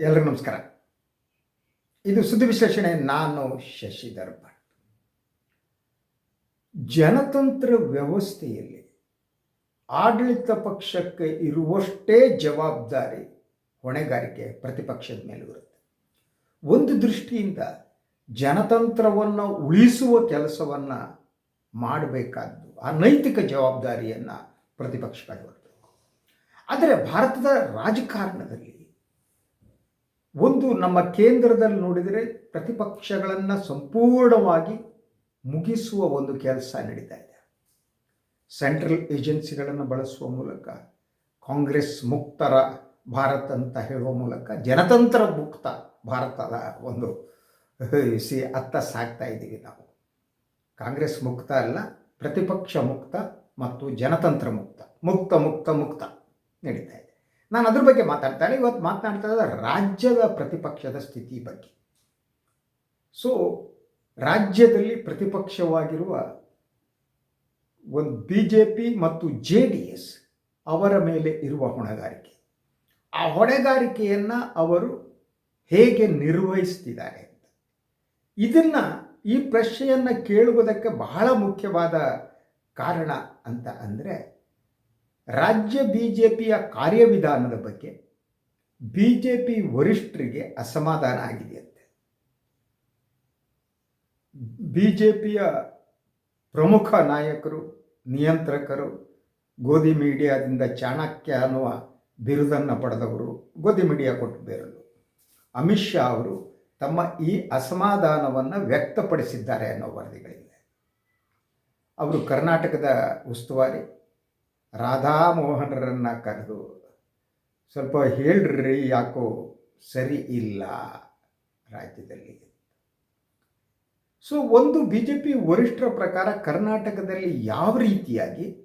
ಎಲ್ರಿಗೂ ನಮಸ್ಕಾರ. ಇದು ಸುದ್ದಿ ವಿಶ್ಲೇಷಣೆ, ನಾನು ಶಶಿಧರ್ ಭಟ್. ಜನತಂತ್ರ ವ್ಯವಸ್ಥೆಯಲ್ಲಿ ಆಡಳಿತ ಪಕ್ಷಕ್ಕೆ ಇರುವಷ್ಟೇ ಜವಾಬ್ದಾರಿ ಹೊಣೆಗಾರಿಕೆ ಪ್ರತಿಪಕ್ಷದ ಮೇಲೂ ಇರುತ್ತೆ. ಒಂದು ದೃಷ್ಟಿಯಿಂದ ಜನತಂತ್ರವನ್ನು ಉಳಿಸುವ ಕೆಲಸವನ್ನು ಮಾಡಬೇಕಾದ್ದು, ಆ ನೈತಿಕ ಜವಾಬ್ದಾರಿಯನ್ನು ಪ್ರತಿಪಕ್ಷಗಳು ಆದರೆ ಭಾರತದ ರಾಜಕಾರಣದಲ್ಲಿ ಒಂದು ನಮ್ಮ ಕೇಂದ್ರದಲ್ಲಿ ನೋಡಿದರೆ ಪ್ರತಿಪಕ್ಷಗಳನ್ನು ಸಂಪೂರ್ಣವಾಗಿ ಮುಗಿಸುವ ಒಂದು ಕೆಲಸ ನಡೀತಾ ಇದೆ. ಸೆಂಟ್ರಲ್ ಏಜೆನ್ಸಿಗಳನ್ನು ಬಳಸುವ ಮೂಲಕ, ಕಾಂಗ್ರೆಸ್ ಮುಕ್ತರ ಭಾರತ ಅಂತ ಹೇಳುವ ಮೂಲಕ, ಜನತಂತ್ರ ಮುಕ್ತ ಭಾರತದ ಒಂದು ಸಿ ಅತ್ತ ಸಾಕ್ತಾ ಇದ್ದೀವಿ ನಾವು. ಕಾಂಗ್ರೆಸ್ ಮುಕ್ತ ಅಲ್ಲ, ಪ್ರತಿಪಕ್ಷ ಮುಕ್ತ ಮತ್ತು ಜನತಂತ್ರ ಮುಕ್ತ. ಮುಕ್ತ ಮುಕ್ತ ಮುಕ್ತ ನಡೀತಾ ಇದೆ. ನಾನು ಅದ್ರ ಬಗ್ಗೆ ಮಾತಾಡ್ತಾನೆ. ಇವತ್ತು ಮಾತನಾಡ್ತಾ ಇದ್ದ ರಾಜ್ಯದ ಪ್ರತಿಪಕ್ಷದ ಸ್ಥಿತಿ ಬಗ್ಗೆ. ಸೊ ರಾಜ್ಯದಲ್ಲಿ ಪ್ರತಿಪಕ್ಷವಾಗಿರುವ ಒಂದು ಬಿ ಜೆ ಪಿ ಮತ್ತು ಜೆ ಡಿ ಎಸ್ ಅವರ ಮೇಲೆ ಇರುವ ಹೊಣೆಗಾರಿಕೆ. ಆ ಹೊಣೆಗಾರಿಕೆಯನ್ನು ಅವರು ಹೇಗೆ ನಿರ್ವಹಿಸ್ತಿದ್ದಾರೆ ಅಂತ. ಇದನ್ನು ಈ ಪ್ರಶ್ನೆಯನ್ನು ಕೇಳುವುದಕ್ಕೆ ಬಹಳ ಮುಖ್ಯವಾದ ಕಾರಣ ಅಂತ ಅಂದರೆ ರಾಜ್ಯ ಬಿ ಜೆ ಪಿಯ ಕಾರ್ಯವಿಧಾನದ ಬಗ್ಗೆ ಬಿ ಜೆ ಪಿ ವರಿಷ್ಠರಿಗೆ ಅಸಮಾಧಾನ ಆಗಿದೆಯಂತೆ. ಬಿ ಜೆ ಪಿಯ ಪ್ರಮುಖ ನಾಯಕರು, ನಿಯಂತ್ರಕರು, ಗೋಧಿ ಮೀಡಿಯಾದಿಂದ ಚಾಣಕ್ಯ ಅನ್ನುವ ಬಿರುದನ್ನು ಪಡೆದವರು ಗೋಧಿ ಮೀಡಿಯಾ ಕೊಟ್ಟು ಬೇರಲು ಅಮಿತ್ ಶಾ ಅವರು ತಮ್ಮ ಈ ಅಸಮಾಧಾನವನ್ನು ವ್ಯಕ್ತಪಡಿಸಿದ್ದಾರೆ ಅನ್ನೋ ವರದಿಗಳಿವೆ. ಅವರು ಕರ್ನಾಟಕದ ಉಸ್ತುವಾರಿ ರಾಧಾಮೋಹನರನ್ನು ಕರೆದು, ಸ್ವಲ್ಪ ಹೇಳ್ರಿ, ಯಾಕೋ ಸರಿ ಇಲ್ಲ ರಾಜ್ಯದಲ್ಲಿ. ಸೊ ಒಂದು ಬಿ ಜೆ ಪಿ ವರಿಷ್ಠರ ಪ್ರಕಾರ ಕರ್ನಾಟಕದಲ್ಲಿ ಯಾವ ರೀತಿಯಾಗಿ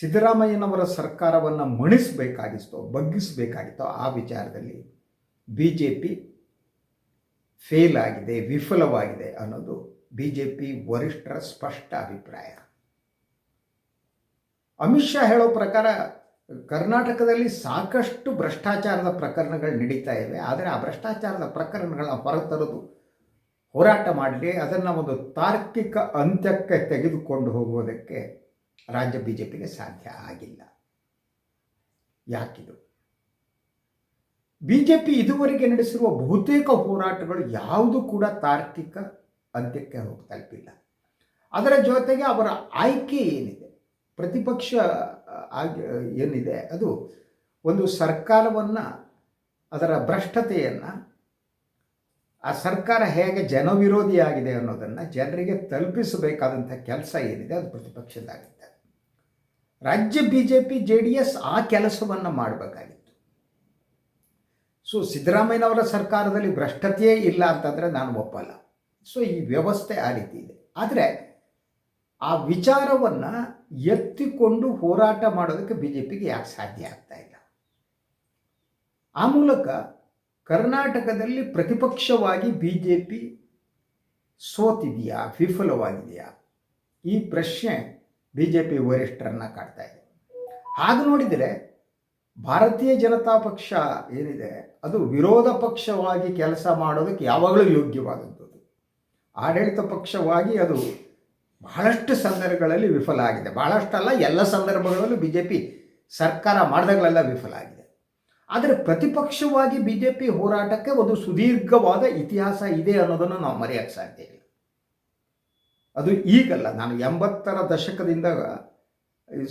ಸಿದ್ದರಾಮಯ್ಯನವರ ಸರ್ಕಾರವನ್ನು ಮಣಿಸಬೇಕಾಗಿತ್ತೋ, ಬಗ್ಗಿಸಬೇಕಾಗಿತ್ತೋ, ಆ ವಿಚಾರದಲ್ಲಿ ಬಿ ಜೆ ಪಿ ಫೇಲ್ ಆಗಿದೆ, ವಿಫಲವಾಗಿದೆ ಅನ್ನೋದು ಬಿ ಜೆ ಪಿ ವರಿಷ್ಠರ ಸ್ಪಷ್ಟ ಅಭಿಪ್ರಾಯ. ಅಮಿತ್ ಶಾ ಹೇಳೋ ಪ್ರಕಾರ ಕರ್ನಾಟಕದಲ್ಲಿ ಸಾಕಷ್ಟು ಭ್ರಷ್ಟಾಚಾರದ ಪ್ರಕರಣಗಳು ನಡೀತಾ ಇವೆ. ಆದರೆ ಆ ಭ್ರಷ್ಟಾಚಾರದ ಪ್ರಕರಣಗಳನ್ನ ಹೊರತರದು ಹೋರಾಟ ಮಾಡಲಿ, ಅದನ್ನು ಒಂದು ತಾರ್ಕಿಕ ಅಂತ್ಯಕ್ಕೆ ತೆಗೆದುಕೊಂಡು ಹೋಗುವುದಕ್ಕೆ ರಾಜ್ಯ ಬಿ ಜೆ ಪಿಗೆ ಸಾಧ್ಯ ಆಗಿಲ್ಲ. ಯಾಕಿದು? ಬಿ ಜೆ ಪಿ ಇದುವರೆಗೆ ನಡೆಸಿರುವ ಬಹುತೇಕ ಹೋರಾಟಗಳು ಯಾವುದು ಕೂಡ ತಾರ್ಕಿಕ ಅಂತ್ಯಕ್ಕೆ ಹೋಗಿ ತಲುಪಿಲ್ಲ. ಅದರ ಜೊತೆಗೆ ಅವರ ಆಯ್ಕೆ ಏನಿದೆ? ಪ್ರತಿಪಕ್ಷ ಆಗಿ, ಏನಿದೆ, ಅದು ಒಂದು ಸರ್ಕಾರವನ್ನು, ಅದರ ಭ್ರಷ್ಟತೆಯನ್ನು, ಆ ಸರ್ಕಾರ ಹೇಗೆ ಜನವಿರೋಧಿಯಾಗಿದೆ ಅನ್ನೋದನ್ನು ಜನರಿಗೆ ತಲುಪಿಸಬೇಕಾದಂಥ ಕೆಲಸ ಏನಿದೆ, ಅದು ಪ್ರತಿಪಕ್ಷದಾಗುತ್ತೆ ರಾಜ್ಯ B J P J D S ಆ ಕೆಲಸವನ್ನು ಮಾಡಬೇಕಾಗಿತ್ತು. ಸೊ, ಸಿದ್ದರಾಮಯ್ಯನವರ ಸರ್ಕಾರದಲ್ಲಿ ಭ್ರಷ್ಟತೆಯೇ ಇಲ್ಲ ಅಂತಂದರೆ ನಾನು ಒಪ್ಪಲ್ಲ. ಸೊ, ಈ ವ್ಯವಸ್ಥೆ ಆ ರೀತಿ ಇದೆ. ಆದರೆ, ಆ ವಿಚಾರವನ್ನು ಎತ್ತಿಕೊಂಡು ಹೋರಾಟ ಮಾಡೋದಕ್ಕೆ ಬಿ ಜೆ ಪಿಗೆ ಯಾಕೆ ಸಾಧ್ಯ ಆಗ್ತಾ ಇಲ್ಲ? ಆ ಮೂಲಕ ಕರ್ನಾಟಕದಲ್ಲಿ ಪ್ರತಿಪಕ್ಷವಾಗಿ ಬಿ ಜೆ ಪಿ ಸೋತಿದೆಯಾ, ವಿಫಲವಾಗಿದೆಯಾ? ಈ ಪ್ರಶ್ನೆ ಬಿ ಜೆ ಪಿ ವರಿಷ್ಠರನ್ನ ಕಾಡ್ತಾ ಇದೆ. ಹಾಗೆ ನೋಡಿದರೆ ಭಾರತೀಯ ಜನತಾ ಪಕ್ಷ ಏನಿದೆ, ಅದು ವಿರೋಧ ಪಕ್ಷವಾಗಿ ಕೆಲಸ ಮಾಡೋದಕ್ಕೆ ಯಾವಾಗಲೂ ಯೋಗ್ಯವಾದದ್ದು. ಆಡಳಿತ ಪಕ್ಷವಾಗಿ ಅದು ಬಹಳಷ್ಟು ಸಂದರ್ಭಗಳಲ್ಲಿ ವಿಫಲ ಆಗಿದೆ. ಬಹಳಷ್ಟಲ್ಲ, ಎಲ್ಲ ಸಂದರ್ಭಗಳಲ್ಲೂ ಬಿ ಜೆ ಪಿ ಸರ್ಕಾರ ಮಾಡಿದಾಗಲೆಲ್ಲ ವಿಫಲ ಆಗಿದೆ. ಆದರೆ ಪ್ರತಿಪಕ್ಷವಾಗಿ ಬಿ ಜೆ ಪಿ ಹೋರಾಟಕ್ಕೆ ಒಂದು ಸುದೀರ್ಘವಾದ ಇತಿಹಾಸ ಇದೆ ಅನ್ನೋದನ್ನು ನಾವು ಮರೆಯೋಕ್ಕೆ ಸಾಧ್ಯ ಇಲ್ಲ. ಅದು ಈಗಲ್ಲ, ನಾನು ಎಂಬತ್ತರ ದಶಕದಿಂದ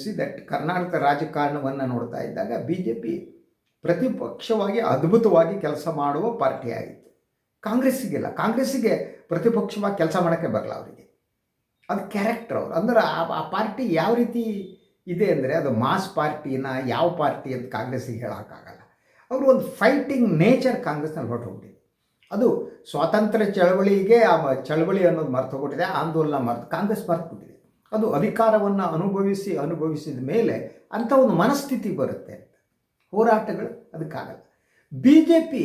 ಸಿ ದಟ್ ಕರ್ನಾಟಕ ರಾಜಕಾರಣವನ್ನು ನೋಡ್ತಾ ಇದ್ದಾಗ ಬಿ ಜೆ ಪಿ ಪ್ರತಿಪಕ್ಷವಾಗಿ ಅದ್ಭುತವಾಗಿ ಕೆಲಸ ಮಾಡುವ ಪಾರ್ಟಿ ಆಗಿತ್ತು ಕಾಂಗ್ರೆಸ್ಸಿಗಿಲ್ಲ, ಕಾಂಗ್ರೆಸ್ಸಿಗೆ ಪ್ರತಿಪಕ್ಷವಾಗಿ ಕೆಲಸ ಮಾಡೋಕ್ಕೆ ಬರಲ್ಲ ಅವರಿಗೆ. ಅದು ಕ್ಯಾರೆಕ್ಟರ್ ಅವರು. ಅಂದ್ರೆ ಆ ಪಾರ್ಟಿ ಯಾವ ರೀತಿ ಇದೆ ಅಂದರೆ ಅದು ಮಾಸ್ ಪಾರ್ಟಿನ ಯಾವ ಪಾರ್ಟಿ ಅಂತ ಕಾಂಗ್ರೆಸ್ಸಿಗೆ ಹೇಳೋಕ್ಕಾಗಲ್ಲ. ಅವರು ಒಂದು ಫೈಟಿಂಗ್ ನೇಚರ್ ಕಾಂಗ್ರೆಸ್ನಲ್ಲಿ ಹೊರಟೋಗ್ಬಿಟ್ಟಿದೆ. ಅದು ಸ್ವಾತಂತ್ರ್ಯ ಚಳವಳಿಗೆ, ಆ ಚಳವಳಿ ಅನ್ನೋದು ಮರ್ತು ಹೋಗ್ಬಿಟ್ಟಿದೆ, ಆಂದೋಲನ ಮರ್ತು, ಕಾಂಗ್ರೆಸ್ ಮರ್ತುಬಿಟ್ಟಿದೆ. ಅದು ಅಧಿಕಾರವನ್ನು ಅನುಭವಿಸಿ, ಅನುಭವಿಸಿದ ಮೇಲೆ ಅಂಥ ಒಂದು ಮನಸ್ಥಿತಿ ಬರುತ್ತೆ ಹೋರಾಟಗಳು ಅದಕ್ಕಾಗಲ್ಲ. ಬಿ ಜೆ ಪಿ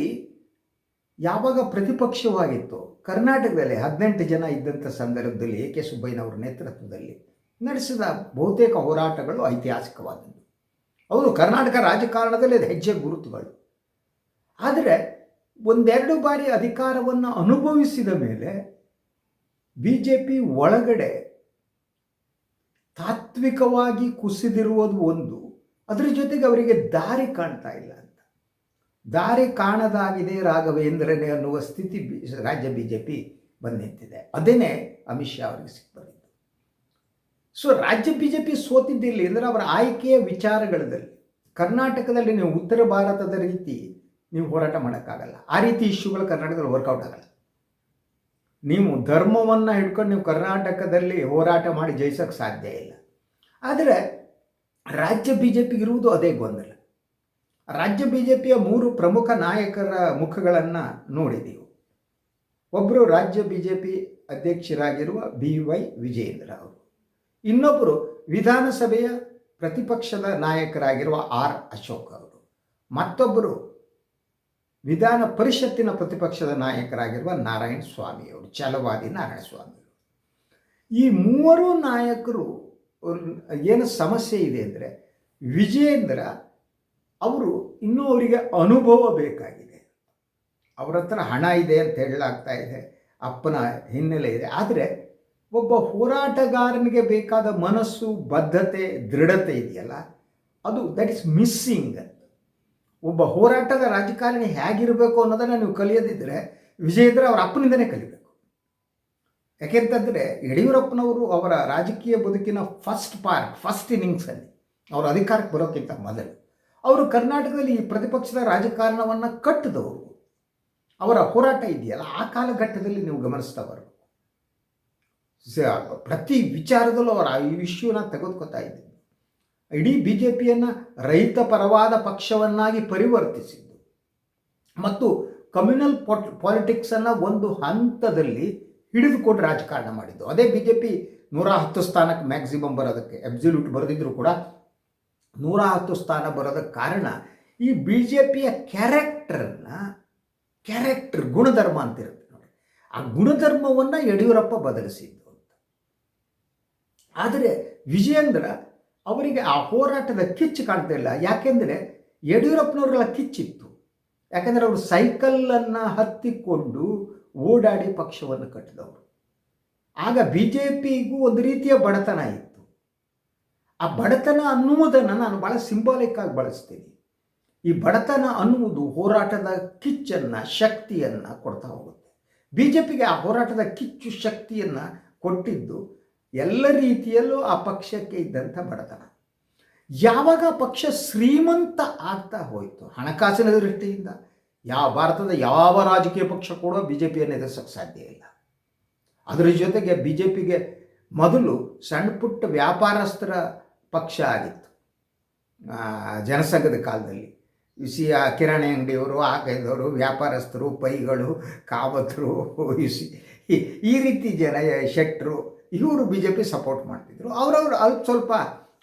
ಯಾವಾಗ ಪ್ರತಿಪಕ್ಷವಾಗಿತ್ತು ಕರ್ನಾಟಕದಲ್ಲಿ ಹದಿನೆಂಟು ಜನ ಇದ್ದಂಥ ಸಂದರ್ಭದಲ್ಲಿ ಎ ಕೆ ಸುಬ್ಬಯ್ಯನವರ ನೇತೃತ್ವದಲ್ಲಿ ನಡೆಸಿದ ಬಹುತೇಕ ಹೋರಾಟಗಳು ಐತಿಹಾಸಿಕವಾದದ್ದು. ಅವರು ಕರ್ನಾಟಕ ರಾಜಕಾರಣದಲ್ಲಿ ಹೆಜ್ಜೆ ಗುರುತುಗಳು. ಆದರೆ ಒಂದೆರಡು ಬಾರಿ ಅಧಿಕಾರವನ್ನು ಅನುಭವಿಸಿದ ಮೇಲೆ ಬಿ ಜೆ ಪಿ ಒಳಗಡೆ ತಾತ್ವಿಕವಾಗಿ ಕುಸಿದಿರುವುದು ಒಂದು. ಅದರ ಜೊತೆಗೆ ಅವರಿಗೆ ದಾರಿ ಕಾಣ್ತಾ ಇಲ್ಲ ದಾರಿ ಕಾಣದಾಗಿದೆ ರಾಘವೇಂದ್ರನೇ ಅನ್ನುವ ಸ್ಥಿತಿ ರಾಜ್ಯ ಬಿ ಜೆ ಪಿ ಬಂದು ನಿಂತಿದೆ ಅದೇನೇ ಅಮಿತ್ ಶಾ ಅವರಿಗೆ ಸಿಕ್ಕಿದ್ದು ಸೊ ರಾಜ್ಯ ಬಿ ಜೆ ಪಿ ಸೋತಿದ್ದಿಲ್ಲ ಅಂದರೆ ಅವರ ಆಯ್ಕೆಯ ವಿಚಾರಗಳಲ್ಲಿ, ಕರ್ನಾಟಕದಲ್ಲಿ ನೀವು ಉತ್ತರ ಭಾರತದ ರೀತಿ ನೀವು ಹೋರಾಟ ಮಾಡೋಕ್ಕಾಗಲ್ಲ. ಆ ರೀತಿ ಇಶ್ಯೂಗಳು ಕರ್ನಾಟಕದಲ್ಲಿ ವರ್ಕೌಟ್ ಆಗಲ್ಲ. ನೀವು ಧರ್ಮವನ್ನು ಹಿಡ್ಕೊಂಡು ನೀವು ಕರ್ನಾಟಕದಲ್ಲಿ ಹೋರಾಟ ಮಾಡಿ ಜಯಿಸೋಕ್ಕೆ ಸಾಧ್ಯ ಇಲ್ಲ. ಆದರೆ ರಾಜ್ಯ ಬಿ ಜೆ ಪಿಗಿರುವುದು ಅದೇ ಗೊಂದಲ. ರಾಜ್ಯ ಬಿ ಜೆ ಪಿಯ ಮೂರು ಪ್ರಮುಖ ನಾಯಕರ ಮುಖಗಳನ್ನು ನೋಡಿದೆವು ಒಬ್ಬರು ರಾಜ್ಯ ಬಿ ಜೆ ಪಿ ಅಧ್ಯಕ್ಷರಾಗಿರುವ ಬಿ ವೈ ವಿಜಯೇಂದ್ರ ಅವರು. ಇನ್ನೊಬ್ಬರು ವಿಧಾನಸಭೆಯ ಪ್ರತಿಪಕ್ಷದ ನಾಯಕರಾಗಿರುವ ಆರ್ ಅಶೋಕ್ ಅವರು. ಮತ್ತೊಬ್ಬರು ವಿಧಾನ ಪರಿಷತ್ತಿನ ಪ್ರತಿಪಕ್ಷದ ನಾಯಕರಾಗಿರುವ ನಾರಾಯಣ ಸ್ವಾಮಿ ಅವರು, ಛಲವಾದಿ ನಾರಾಯಣ ಸ್ವಾಮಿ ಈ ಮೂವರು ನಾಯಕರು, ಏನು ಸಮಸ್ಯೆ ಇದೆ ಅಂದರೆ ವಿಜಯೇಂದ್ರ ಅವರು ಇನ್ನೂ ಅವರಿಗೆ ಅನುಭವ ಬೇಕಾಗಿದೆ. ಅವರ ಹತ್ರ ಹಣ ಇದೆ ಅಂತ ಹೇಳಲಾಗ್ತಾ ಇದೆ. ಅಪ್ಪನ ಹಿನ್ನೆಲೆ ಇದೆ. ಆದರೆ ಒಬ್ಬ ಹೋರಾಟಗಾರನಿಗೆ ಬೇಕಾದ ಮನಸ್ಸು, ಬದ್ಧತೆ, ದೃಢತೆ ಇದೆಯಲ್ಲ? ಅದು ದಟ್ ಇಸ್ ಮಿಸ್ಸಿಂಗ್ ಒಬ್ಬ ಹೋರಾಟದ ರಾಜಕಾರಣಿ ಹೇಗಿರಬೇಕು ಅನ್ನೋದನ್ನು ನೀವು ಕಲಿಯದಿದ್ದರೆ ವಿಜಯೇಂದ್ರ ಅವರ ಅಪ್ಪನಿಂದನೇ ಕಲಿಬೇಕು. ಯಾಕೆಂತಂದರೆ ಯಡಿಯೂರಪ್ಪನವರು ಅವರ ರಾಜಕೀಯ ಬದುಕಿನ ಫಸ್ಟ್ ಪಾರ್ಟ್ ಫಸ್ಟ್ ಇನ್ನಿಂಗ್ಸಲ್ಲಿ ಅವರು ಅಧಿಕಾರಕ್ಕೆ ಬರೋಕ್ಕಿಂತ ಮೊದಲು. ಅವರು ಕರ್ನಾಟಕದಲ್ಲಿ ಈ ಪ್ರತಿಪಕ್ಷದ ರಾಜಕಾರಣವನ್ನು ಕಟ್ಟಿದವರು. ಅವರ ಹೋರಾಟ ಇದೆಯಲ್ಲ, ಆ ಕಾಲಘಟ್ಟದಲ್ಲಿ ನೀವು ಗಮನಿಸ್ತಾ ಬರಬೇಕು ಪ್ರತಿ ವಿಚಾರದಲ್ಲೂ ಅವರು ಈ ವಿಷಯನ ತೆಗೆದುಕೊತಾ ಇದ್ದೀವಿ ಇಡೀ ಬಿ ಜೆ ಪಿಯನ್ನು ರೈತ ಪರವಾದ ಪಕ್ಷವನ್ನಾಗಿ ಪರಿವರ್ತಿಸಿದ್ದು. ಮತ್ತು ಕಮ್ಯುನಲ್ ಪಾಟ್ ಪಾಲಿಟಿಕ್ಸನ್ನು ಒಂದು ಹಂತದಲ್ಲಿ ಹಿಡಿದುಕೊಂಡು ರಾಜಕಾರಣ ಮಾಡಿದ್ದು. ಅದೇ ಬಿ ಜೆ ಪಿ ನೂರ ಹತ್ತು ಸ್ಥಾನಕ್ಕೆ ಮ್ಯಾಕ್ಸಿಮಮ್ ಬರೋದಕ್ಕೆ, ಅಬ್ಸಲ್ಯೂಟ್ ಬರೆದಿದ್ರು ಕೂಡ ನೂರ ಹತ್ತು ಸ್ಥಾನ ಬರೋದಕ್ಕೆ ಕಾರಣ ಈ ಬಿ ಜೆ ಪಿಯ ಕ್ಯಾರೆಕ್ಟರನ್ನ ಕ್ಯಾರೆಕ್ಟರ್ ಗುಣಧರ್ಮ ಅಂತ ಇರುತ್ತೆ ನೋಡಿ. ಆ ಗುಣಧರ್ಮವನ್ನು ಯಡಿಯೂರಪ್ಪ ಬದಲಿಸಿದ್ದು ಅಂತ. ಆದರೆ ವಿಜಯೇಂದ್ರ ಅವರಿಗೆ ಆ ಹೋರಾಟದ ಕಿಚ್ಚು ಕಾಣ್ತಾ ಇಲ್ಲ. ಯಾಕೆಂದರೆ ಯಡಿಯೂರಪ್ಪನವ್ರಿಗೆಲ್ಲ ಕಿಚ್ಚಿತ್ತು. ಯಾಕೆಂದರೆ ಅವರು ಸೈಕಲನ್ನು ಹತ್ತಿಕೊಂಡು ಓಡಾಡಿ ಪಕ್ಷವನ್ನು ಕಟ್ಟಿದವರು. ಆಗ ಬಿ ಜೆ ಪಿಗೂ ಒಂದು ರೀತಿಯ ಬಡತನ ಇತ್ತು. ಆ ಬಡತನ ಅನ್ನುವುದನ್ನು ನಾನು ಭಾಳ ಸಿಂಬಾಲಿಕ್ ಆಗಿ ಬಳಸ್ತೀನಿ. ಈ ಬಡತನ ಅನ್ನುವುದು ಹೋರಾಟದ ಕಿಚ್ಚನ್ನು, ಶಕ್ತಿಯನ್ನು ಕೊಡ್ತಾ ಹೋಗುತ್ತೆ. ಬಿ ಜೆ ಪಿಗೆ ಆ ಹೋರಾಟದ ಕಿಚ್ಚು, ಶಕ್ತಿಯನ್ನು ಕೊಟ್ಟಿದ್ದು ಎಲ್ಲ ರೀತಿಯಲ್ಲೂ ಆ ಪಕ್ಷಕ್ಕೆ ಇದ್ದಂಥ ಬಡತನ. ಯಾವಾಗ ಪಕ್ಷ ಶ್ರೀಮಂತ ಆಗ್ತಾ ಹೋಯಿತು, ಹಣಕಾಸಿನ ದೃಷ್ಟಿಯಿಂದ, ಯಾವ ಭಾರತದ ಯಾವ ರಾಜಕೀಯ ಪಕ್ಷ ಕೂಡ ಬಿ ಜೆ ಪಿಯನ್ನು ಎದುರಿಸೋಕ್ಕೆ ಸಾಧ್ಯ ಇಲ್ಲ. ಅದರ ಜೊತೆಗೆ ಬಿ ಜೆ ಪಿಗೆ ಮೊದಲು ಸಣ್ಣ ಪುಟ್ಟ ವ್ಯಾಪಾರಸ್ಥರ ಪಕ್ಷ ಆಗಿತ್ತು. ಜನಸಂಘದ ಕಾಲದಲ್ಲಿ. ಇಸಿ ಆ ಕಿರಾಣಿ ಅಂಗಡಿಯವರು ಕೈದವರು, ವ್ಯಾಪಾರಸ್ಥರು, ಪೈಗಳು, ಕಾವತರು ಇಸಿ ಈ ರೀತಿ ಜನ ಶೆಟ್ರು, ಇವರು ಬಿ ಜೆ ಪಿ ಸಪೋರ್ಟ್ ಮಾಡ್ತಿದ್ರು. ಅವರವರು ಅಲ್ಪ ಸ್ವಲ್ಪ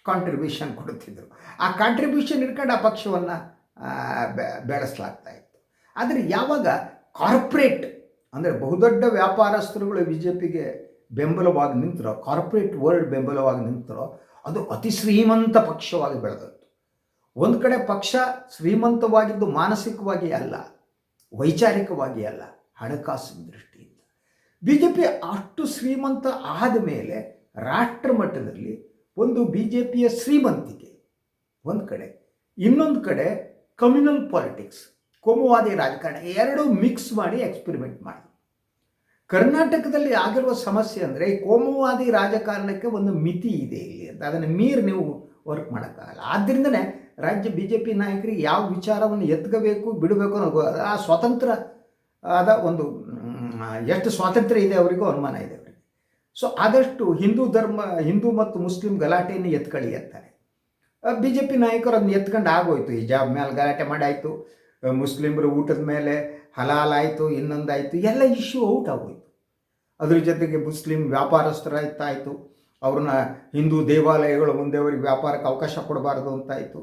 ಕಾಂಟ್ರಿಬ್ಯೂಷನ್ ಕೊಡುತ್ತಿದ್ದರು ಆ ಕಾಂಟ್ರಿಬ್ಯೂಷನ್ ಇಟ್ಕೊಂಡು ಆ ಪಕ್ಷವನ್ನು ಬೆಳೆಸಲಾಗ್ತಾ ಇತ್ತು. ಆದರೆ ಯಾವಾಗ ಕಾರ್ಪೊರೇಟ್ ಅಂದರೆ ಬಹುದೊಡ್ಡ ವ್ಯಾಪಾರಸ್ಥರುಗಳು ಬಿ ಜೆ ಪಿಗೆ ಬೆಂಬಲವಾಗಿ ನಿಂತರೋ ಕಾರ್ಪೊರೇಟ್ ವರ್ಲ್ಡ್ ಬೆಂಬಲವಾಗಿ ನಿಂತರೋ ಅದು ಅತಿ ಶ್ರೀಮಂತ ಪಕ್ಷವಾಗಿ ಬೆಳೆದದ್ದು. ಒಂದು ಕಡೆ ಪಕ್ಷ ಶ್ರೀಮಂತವಾಗಿದ್ದು ಮಾನಸಿಕವಾಗಿ ಅಲ್ಲ, ವೈಚಾರಿಕವಾಗಿ ಅಲ್ಲ, ಹಣಕಾಸಿನ ದೃಷ್ಟಿಯಿಂದ. ಬಿ ಜೆ ಪಿ ಅಷ್ಟು ಶ್ರೀಮಂತ ಆದ ಮೇಲೆ ರಾಷ್ಟ್ರ ಮಟ್ಟದಲ್ಲಿ ಒಂದು ಬಿ ಜೆ ಪಿಯ ಶ್ರೀಮಂತಿಕೆ ಒಂದು ಕಡೆ. ಇನ್ನೊಂದು ಕಡೆ ಕಮ್ಯುನಲ್ ಪಾಲಿಟಿಕ್ಸ್, ಕೋಮುವಾದಿ ರಾಜಕಾರಣ, ಎರಡೂ ಮಿಕ್ಸ್ ಮಾಡಿ ಎಕ್ಸ್ಪೆರಿಮೆಂಟ್ ಮಾಡಿ ಕರ್ನಾಟಕದಲ್ಲಿ ಆಗಿರುವ ಸಮಸ್ಯೆ ಅಂದರೆ ಕೋಮುವಾದಿ ರಾಜಕಾರಣಕ್ಕೆ ಒಂದು ಮಿತಿ ಇದೆ ಇಲ್ಲಿ ಅಂತ. ಅದನ್ನು ಮೀರಿ ನೀವು ವರ್ಕ್ ಮಾಡೋಕ್ಕಾಗಲ್ಲ. ಆದ್ದರಿಂದನೇ ರಾಜ್ಯ ಬಿ ಜೆ ಪಿ ನಾಯಕರಿಗೆ ಯಾವ ವಿಚಾರವನ್ನು ಎತ್ಕೋಬೇಕು ಬಿಡಬೇಕು ಅನ್ನೋ ಆ ಸ್ವತಂತ್ರ ಆದ ಒಂದು ಎಷ್ಟು ಸ್ವಾತಂತ್ರ್ಯ ಇದೆ ಅವರಿಗೂ ಅನುಮಾನ ಇದೆ ಅವರಿಗೆ. ಸೊ ಆದಷ್ಟು ಹಿಂದೂ ಧರ್ಮ, ಹಿಂದೂ ಮತ್ತು ಮುಸ್ಲಿಂ ಗಲಾಟೆಯನ್ನು ಎತ್ಕೊಳ್ಳಿ ಎತ್ತಾರೆ ಬಿ ಜೆ ಪಿ ನಾಯಕರು ಅದನ್ನ ಎತ್ಕೊಂಡು ಆಗೋಯ್ತು. ಹಿಜಾಬ್ ಮೇಲೆ ಗಲಾಟೆ ಮಾಡಾಯಿತು. ಮುಸ್ಲಿಮರು ಊಟದ ಮೇಲೆ ಹಲಾಲ್ ಆಯಿತು ಇನ್ನೊಂದಾಯಿತು, ಎಲ್ಲ ಇಶ್ಯೂ ಔಟ್ ಆಗೋಯ್ತು. ಅದ್ರ ಜೊತೆಗೆ ಮುಸ್ಲಿಂ ವ್ಯಾಪಾರಸ್ಥರಾಯ್ತಾಯಿತು. ಅವ್ರನ್ನ ಹಿಂದೂ ದೇವಾಲಯಗಳು ಮುಂದೆ ಅವ್ರಿಗೆ ವ್ಯಾಪಾರಕ್ಕೆ ಅವಕಾಶ ಕೊಡಬಾರ್ದು ಅಂತಾಯಿತು.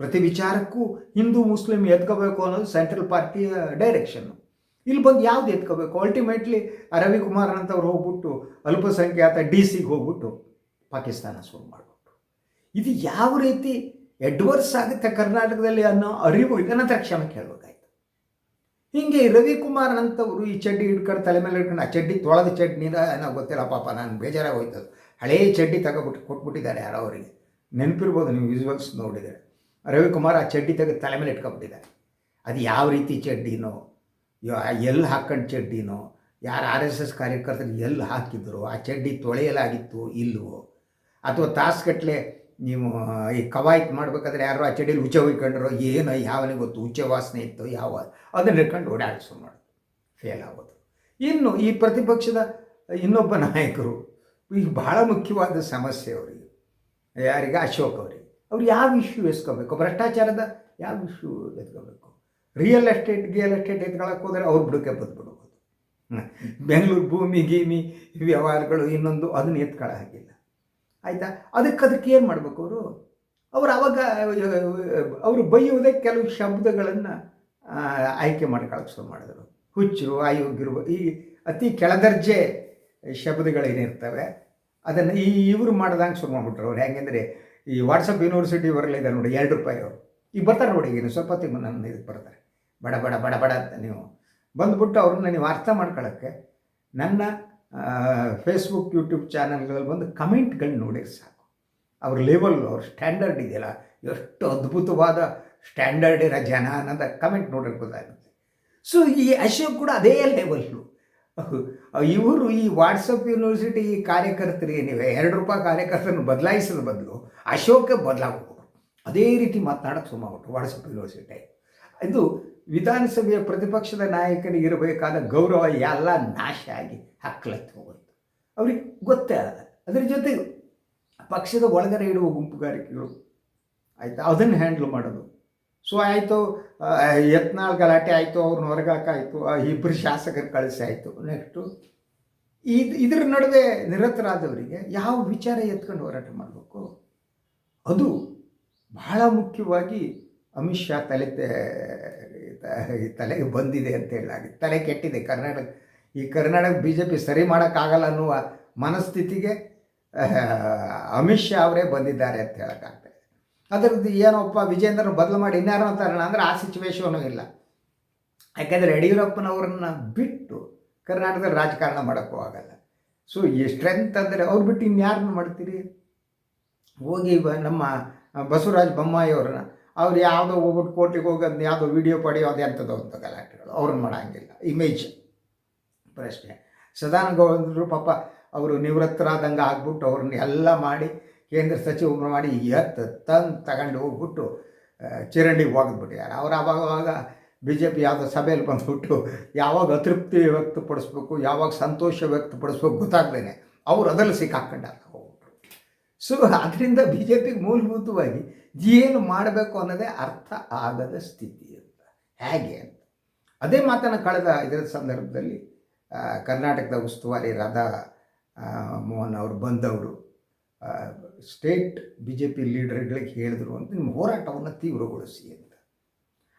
ಪ್ರತಿ ವಿಚಾರಕ್ಕೂ ಹಿಂದೂ ಮುಸ್ಲಿಂ ಎತ್ಕೋಬೇಕು ಅನ್ನೋದು ಸೆಂಟ್ರಲ್ ಪಾರ್ಟಿಯ ಡೈರೆಕ್ಷನ್ನು ಇಲ್ಲಿ ಬಂದು ಯಾವ್ದು ಎತ್ಕೋಬೇಕು? ಅಲ್ಟಿಮೇಟ್ಲಿ ರವಿಕುಮಾರ್ ಅಂತವ್ರು ಹೋಗ್ಬಿಟ್ಟು ಅಲ್ಪಸಂಖ್ಯಾತ ಡಿ ಸಿಗೆ ಹೋಗ್ಬಿಟ್ಟು ಪಾಕಿಸ್ತಾನ ಶುರು ಮಾಡಿಬಿಟ್ರು. ಇದು ಯಾವ ರೀತಿ ಎಡ್ವರ್ಸ್ ಆಗುತ್ತೆ ಕರ್ನಾಟಕದಲ್ಲಿ ಅನ್ನೋ ಅರಿವು ಇದನ್ನ ತಕ್ಷಣ ಕ್ಷಮೆ ಹೀಗೆ ರವಿಕುಮಾರ್ ಅಂತವರು ಈ ಚಡ್ಡಿ ಹಿಡ್ಕೊಂಡು ತಲೆ ಮೇಲೆ ಹಿಡ್ಕೊಂಡು ಆ ಚಡ್ಡಿ ತೊಳೆದ ಚಡ್ಡಿನ ಏನೋ ಗೊತ್ತಿಲ್ಲ, ಪಾಪ ನಾನು ಬೇಜಾರಾಗಿ ಹೋಯ್ತದು. ಹಳೇ ಚಡ್ಡಿ ತಗೊಬಿಟ್ಟು ಕೊಟ್ಬಿಟ್ಟಿದ್ದಾರೆ ಯಾರೋ ಅವರಿಗೆ. ನೆನಪಿರ್ಬೋದು ನೀವು ವಿಜುವಲ್ಸ್ ನೋಡಿದರೆ. ರವಿಕುಮಾರ್ ಆ ಚಡ್ಡಿ ತೆಗೆದು ತಲೆ ಮೇಲೆ ಇಟ್ಕೊಬಿಟ್ಟಿದ್ದಾರೆ ಅದು ಯಾವ ರೀತಿ ಚಡ್ಡಿನೋ ಎಲ್ಲಿ ಹಾಕೊಂಡು ಚಡ್ಡಿನೋ, ಯಾರು ಆರ್ ಎಸ್ ಎಸ್ ಕಾರ್ಯಕರ್ತರು ಎಲ್ಲಿ ಹಾಕಿದ್ರು, ಆ ಚಡ್ಡಿ ತೊಳೆಯಲಾಗಿತ್ತು ಇಲ್ಲವೋ ಅಥವಾ ತಾಸುಗಟ್ಟಲೆ ನೀವು, ಈ ಕವಾಯತ್ ಮಾಡ್ಬೇಕಾದ್ರೆ ಯಾರೋ ಆ ಚಡಿಯಲ್ಲಿ ಉಚ್ಚ ಹೊಯ್ಕೊಂಡ್ರೋ, ಏನು, ಯಾವನಿಗೆ ಗೊತ್ತು, ಉಚ್ಚ ವಾಸನೆ ಇತ್ತು, ಯಾವ, ಅದನ್ನ ಹಿಡ್ಕೊಂಡು ಓಡಾಡಿಸು ಮಾಡೋದು. ಫೇಲ್ ಆಗೋದು. ಇನ್ನು ಈ ಪ್ರತಿಪಕ್ಷದ ಇನ್ನೊಬ್ಬ ನಾಯಕರು ಈಗ ಬಹಳ ಮುಖ್ಯವಾದ ಸಮಸ್ಯೆ ಅವರಿಗೆ. ಯಾರಿಗೆ? ಅಶೋಕ್ ಅವರಿಗೆ. ಅವ್ರು ಯಾವ ಇಶ್ಯೂ ಎಸ್ಕೋಬೇಕು? ಭ್ರಷ್ಟಾಚಾರದ ಯಾವ ಇಶ್ಯೂ ಎತ್ಕೋಬೇಕು? ರಿಯಲ್ ಎಸ್ಟೇಟ್ ರಿಯಲ್ ಎಸ್ಟೇಟ್ ಎತ್ಕೊಳಕ್ಕೆ ಹೋದರೆ ಅವ್ರು ಬುಡಕ್ಕೆ ಬಂದ್ಬಿಡ್ಬೋದು. ಬೆಂಗಳೂರು ಭೂಮಿ, ಗೀಮಿ ವ್ಯವಹಾರಗಳು ಇನ್ನೊಂದು, ಅದನ್ನ ಎತ್ಕೊಳ್ಳೋ ಹಾಗಿಲ್ಲ ಆಯಿತಾ? ಅದಕ್ಕೆ ಅದಕ್ಕೆ ಏನು ಮಾಡಬೇಕು ಅವರು? ಅವರು ಅವಾಗ, ಅವರು ಬೈಯುವುದೇ ಕೆಲವು ಶಬ್ದಗಳನ್ನು ಆಯ್ಕೆ ಮಾಡ್ಕೊಳ್ಳೋಕೆ ಶುರು ಮಾಡಿದ್ರು. ಹುಚ್ಚರು ಅಯೋಗ್ಯರು ಈ ಅತಿ ಕೆಳದರ್ಜೆ ಶಬ್ದಗಳೇನಿರ್ತವೆ, ಅದನ್ನು ಈ ಇವರು ಮಾಡ್ದಂಗೆ ಶುರು ಮಾಡ್ಬಿಟ್ರು ಅವ್ರು. ಹೇಗೆಂದರೆ, ಈ ವಾಟ್ಸಪ್ ಯೂನಿವರ್ಸಿಟಿ ಬರಲಿದೆ ನೋಡಿ, ಎರಡು ರೂಪಾಯಿ ಅವರು. ಈಗ ಬರ್ತಾರೆ ನೋಡಿ ಏನು ಸ್ವಲ್ಪ ತಿಂಗಳು ನನ್ನ ಇದಕ್ಕೆ ಬರ್ತಾರೆ. ಬಡ ಬಡ ಬಡ ಬಡ ಅಂತ ನೀವು ಬಂದುಬಿಟ್ಟು ಅವ್ರನ್ನ ನೀವು ಅರ್ಥ ಮಾಡ್ಕೊಳ್ಳೋಕ್ಕೆ ನನ್ನ ಫೇಸ್ಬುಕ್ ಯೂಟ್ಯೂಬ್ ಚಾನಲ್ಗಳಲ್ಲಿ ಬಂದು ಕಮೆಂಟ್ಗಳನ್ನ ನೋಡಿರಿ ಸಾಕು. ಅವ್ರ ಲೆವೆಲ್ ಅವ್ರ ಸ್ಟ್ಯಾಂಡರ್ಡ್ ಇದೆಯಲ್ಲ, ಎಷ್ಟು ಅದ್ಭುತವಾದ ಸ್ಟ್ಯಾಂಡರ್ಡ್ ಇರೋ ಜನ ಅನ್ನೋದ ಕಮೆಂಟ್ ನೋಡಿರಿ ಗೊತ್ತಾಗುತ್ತೆ ಸೊ ಈ ಅಶೋಕ್ ಕೂಡ ಅದೇ ಲೆವೆಲ್ಲು ಇವರು ಈ ವಾಟ್ಸಪ್ ಯೂನಿವರ್ಸಿಟಿ ಕಾರ್ಯಕರ್ತರು ಏನಿವೆ, ಎರಡು ರೂಪಾಯಿ ಕಾರ್ಯಕರ್ತರನ್ನು ಬದಲಾಯಿಸೋದ್ರ ಬದಲು ಅಶೋಕ ಬದಲಾಗಬೇಕು ಅದೇ ರೀತಿ ಮಾತನಾಡೋಕ್ಕೆ ಸುಮಾರು ವಾಟ್ಸಪ್ ಯೂನಿವರ್ಸಿಟಿ ಇದು ವಿಧಾನಸಭೆಯ ಪ್ರತಿಪಕ್ಷದ ನಾಯಕನಿಗೆ ಇರಬೇಕಾದ ಗೌರವ ಎಲ್ಲ ನಾಶ ಆಗಿ ಹಕ್ಕಲತ್ತು ಹೋಗುತ್ತೆ ಅವ್ರಿಗೆ ಗೊತ್ತೇ ಆಗಲ್ಲ. ಅದರ ಜೊತೆ ಪಕ್ಷದ ಒಳಗಡೆ ಇಡುವ ಗುಂಪುಗಾರಿಕೆಗಳು ಆಯಿತಾ? ಅದನ್ನು ಹ್ಯಾಂಡ್ಲ್ ಮಾಡೋದು. ಸೊ ಆಯಿತು ಯತ್ನಾಳ್ ಗಲಾಟೆ ಆಯಿತು, ಅವ್ರನ್ನ ಹೊರಗಾಕಾಯಿತು ಇಬ್ಬರು ಶಾಸಕರು ಕಳಿಸಿ ಆಯಿತು. ನೆಕ್ಸ್ಟು ಇದು, ಇದರ ನಡುವೆ ನಿರತರಾದವರಿಗೆ ಯಾವ ವಿಚಾರ ಎತ್ಕೊಂಡು ಹೋರಾಟ ಮಾಡಬೇಕು? ಅದು ಬಹಳ ಮುಖ್ಯವಾಗಿ ಅಮಿತ್ ಶಾ ತಲೆ ತಲೆಗೆ ಬಂದಿದೆ ಅಂತ ಹೇಳಲಾಗಿದೆ ತಲೆ ಕೆಟ್ಟಿದೆ. ಕರ್ನಾಟಕ, ಈ ಕರ್ನಾಟಕ ಬಿ ಜೆ ಪಿ ಸರಿ ಮಾಡೋಕ್ಕಾಗಲ್ಲ ಅನ್ನುವ ಮನಸ್ಥಿತಿಗೆ, ಅಮಿತ್ ಶಾ ಅವರೇ ಬಂದಿದ್ದಾರೆ ಅಂತ ಹೇಳೋಕ್ಕಾಗ್ತದೆ. ಅದರದ್ದು ಏನೋಪ್ಪ ವಿಜೇಂದ್ರ ಬದಲು ಮಾಡಿ ಇನ್ಯಾರು ಅಂತಾರಣ ಅಂದರೆ ಆ ಸಿಚುವೇಶನು ಇಲ್ಲ. ಯಾಕೆಂದರೆ ಯಡಿಯೂರಪ್ಪನವ್ರನ್ನ ಬಿಟ್ಟು ಕರ್ನಾಟಕದಲ್ಲಿ ರಾಜಕಾರಣ ಮಾಡೋಕ್ಕೂ ಆಗಲ್ಲ. ಸೊ ಈ ಸ್ಟ್ರೆಂತ್ ಅಂದರೆ ಅವ್ರು ಬಿಟ್ಟು ಇನ್ಯಾರನ್ನ ಮಾಡ್ತೀರಿ? ಹೋಗಿ ನಮ್ಮ ಬಸವರಾಜ ಬೊಮ್ಮಾಯಿ ಅವ್ರನ್ನ ಅವ್ರು ಯಾವುದೋ ಹೋಗ್ಬಿಟ್ಟು ಕೋರ್ಟಿಗೆ ಹೋಗೋದು ಯಾವುದೋ ವಿಡಿಯೋ ಪಡೆಯೋದು ಎಂಥದ್ದು ಅಂತ ಗಲಾಟೆಗಳು. ಅವ್ರನ್ನ ಮಾಡೋಂಗಿಲ್ಲ. ಇಮೇಜ್ ಪ್ರಶ್ನೆ ಸದಾನಗೌಡರು ಪಾಪ ಅವರು ನಿವೃತ್ತರಾದಂಗೆ ಆಗ್ಬಿಟ್ಟು ಅವ್ರನ್ನ ಎಲ್ಲ ಮಾಡಿ ಕೇಂದ್ರ ಸಚಿವರು ಮಾಡಿ ಎತ್ತು ತಂದು ತಗೊಂಡು ಹೋಗ್ಬಿಟ್ಟು ಚಿರಂಡಿಗೆ ಹೋಗಿದ್ಬಿಟ್ಟಿದ್ದಾರೆ ಅವ್ರು ಆವಾಗ ಬಿ ಜೆ ಪಿ ಯಾವುದೋ ಸಭೆಯಲ್ಲಿ ಬಂದ್ಬಿಟ್ಟು ಯಾವಾಗ ಅತೃಪ್ತಿ ವ್ಯಕ್ತಪಡಿಸ್ಬೇಕು, ಯಾವಾಗ ಸಂತೋಷ ವ್ಯಕ್ತಪಡಿಸ್ಬೇಕು ಗೊತ್ತಾಗ್ದೇನೆ ಅವ್ರು ಅದರಲ್ಲಿ ಸಿಕ್ಕಾಕ್ಕೊಂಡಾರ. ಸೊ ಅದರಿಂದ ಬಿ ಜೆ ಪಿ ಮೂಲಭೂತವಾಗಿ ಏನು ಮಾಡಬೇಕು ಅನ್ನೋದೇ ಅರ್ಥ ಆಗದ ಸ್ಥಿತಿ ಅಂತ. ಹೇಗೆ ಅಂತ. ಅದೇ ಮಾತನ್ನು ಕಳೆದ ಇದರ ಸಂದರ್ಭದಲ್ಲಿ ಕರ್ನಾಟಕದ ಉಸ್ತುವಾರಿ ರಾಧಾ ಮೋಹನ್ ಅವರು ಬಂದವರು ಸ್ಟೇಟ್ ಬಿ ಜೆ ಪಿ ಲೀಡರ್ಗಳಿಗೆ ಹೇಳಿದ್ರು ಅಂತ ನಿಮ್ಮ ಹೋರಾಟವನ್ನು ತೀವ್ರಗೊಳಿಸಿ ಅಂತ.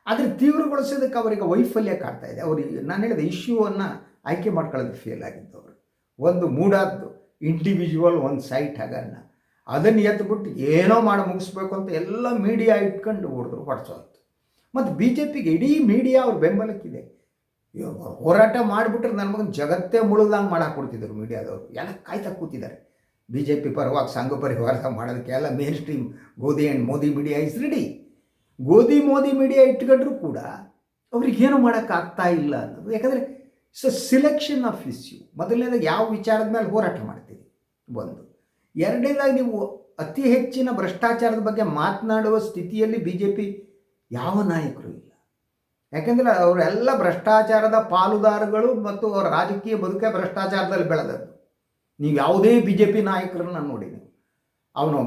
ಆದರೆ ತೀವ್ರಗೊಳಿಸೋದಕ್ಕೆ ಅವರಿಗೆ ವೈಫಲ್ಯ ಕಾಡ್ತಾ ಇದೆ. ಅವರು ನಾನು ಹೇಳಿದ ಇಶ್ಯೂವನ್ನು ಆಯ್ಕೆ ಮಾಡ್ಕೊಳ್ಳೋದು ಫೇಲ್ ಆಗಿದ್ದವರು. ಒಂದು ಮೂಡಾದ್ದು ಇಂಡಿವಿಜುವಲ್ ಒಂದು ಸೈಟ್ ಹಗನ್ನ ಅದನ್ನು ಎತ್ಬಿಟ್ಟು ಏನೋ ಮಾಡಿ ಮುಗಿಸ್ಬೇಕು ಅಂತ ಎಲ್ಲ ಮೀಡಿಯಾ ಇಟ್ಕೊಂಡು ಹೊಡೆದ್ರು ಹೊಡ್ಸೋದು ಮತ್ತು ಬಿ ಜೆ ಪಿಗೆ ಇಡೀ ಮೀಡಿಯಾ ಅವ್ರ ಬೆಂಬಲಕ್ಕಿದೆ. ಹೋರಾಟ ಮಾಡಿಬಿಟ್ರೆ ನನ್ನ ಮಗನ ಜಗತ್ತೇ ಮುಳುಗ್ದಂಗೆ ಮಾಡಕ್ಕೆ ಕೊಡ್ತಿದ್ರು ಮೀಡಿಯಾದವರು ಎಲ್ಲ ಕಾಯ್ತಾ ಕೂತಿದ್ದಾರೆ. ಬಿ ಜೆ ಪಿ ಪರವಾಗಿ ಸಂಘ ಪರಿವಾರ ಮಾಡೋದಕ್ಕೆ ಎಲ್ಲ mainstream Godi and Modi media is ready Godi, Modi media ಇಟ್ಕೊಂಡ್ರು ಕೂಡ ಅವ್ರಿಗೇನು ಮಾಡೋಕ್ಕಾಗ್ತಾ ಇಲ್ಲ ಅನ್ನೋದು. ಯಾಕಂದರೆ ಸೊ ಸಿಲೆಕ್ಷನ್ ಆಫ್ ಇಶ್ಯೂ ಮೊದಲನೇದಾಗ ಯಾವ ವಿಚಾರದ ಮೇಲೆ ಹೋರಾಟ ಮಾಡ್ತೀವಿ ಒಂದು. ಎರಡನೇದಾಗಿ ನೀವು ಅತಿ ಹೆಚ್ಚಿನ ಭ್ರಷ್ಟಾಚಾರದ ಬಗ್ಗೆ ಮಾತನಾಡುವ ಸ್ಥಿತಿಯಲ್ಲಿ ಬಿ ಜೆ ಪಿ ಯಾವ ನಾಯಕರು ಇಲ್ಲ. ಯಾಕೆಂದರೆ ಅವರೆಲ್ಲ ಭ್ರಷ್ಟಾಚಾರದ ಪಾಲುದಾರಗಳು ಮತ್ತು ಅವರ ರಾಜಕೀಯ ಬದುಕೆ ಭ್ರಷ್ಟಾಚಾರದಲ್ಲಿ ಬೆಳೆದದ್ದು. ನೀವು ಯಾವುದೇ ಬಿ ಜೆ ಪಿ ನಾಯಕರನ್ನ ನೋಡಿ ನೀವು. ಅವನು